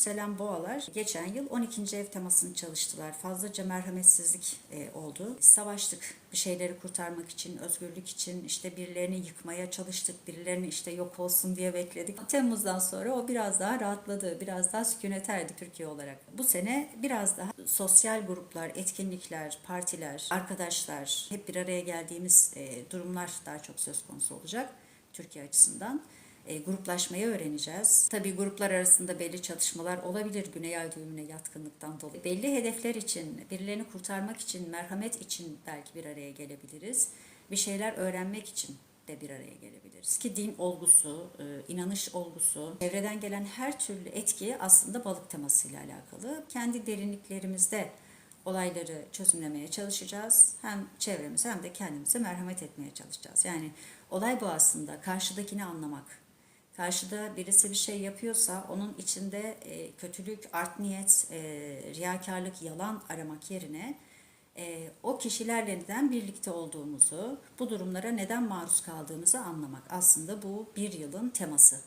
yükselen boğalar geçen yıl 12. ev temasını çalıştılar. Fazlaca merhametsizlik e, oldu. Savaştık bir şeyleri kurtarmak için, özgürlük için işte birilerini yıkmaya çalıştık, birilerini işte yok olsun diye bekledik. Temmuz'dan sonra o biraz daha rahatladı, biraz daha sükunet erdi Türkiye olarak. Bu sene biraz daha sosyal gruplar, etkinlikler, partiler, arkadaşlar hep bir araya geldiğimiz e, durumlar daha çok söz konusu olacak Türkiye açısından. E, gruplaşmayı öğreneceğiz. Tabii gruplar arasında belli çatışmalar olabilir Güney Ay düğümüne yatkınlıktan dolayı. Belli hedefler için, birilerini kurtarmak için, merhamet için belki bir araya gelebiliriz. Bir şeyler öğrenmek için de bir araya gelebiliriz. Ki din olgusu, e, inanış olgusu, çevreden gelen her türlü etki aslında balık temasıyla alakalı. Kendi derinliklerimizde olayları çözümlemeye çalışacağız. Hem çevremize hem de kendimize merhamet etmeye çalışacağız. Yani olay bu aslında. Karşıdakini anlamak. Karşıda birisi bir şey yapıyorsa onun içinde e, kötülük, art niyet, e, riyakarlık, yalan aramak yerine e, o kişilerle neden birlikte olduğumuzu, bu durumlara neden maruz kaldığımızı anlamak. Aslında bu bir yılın teması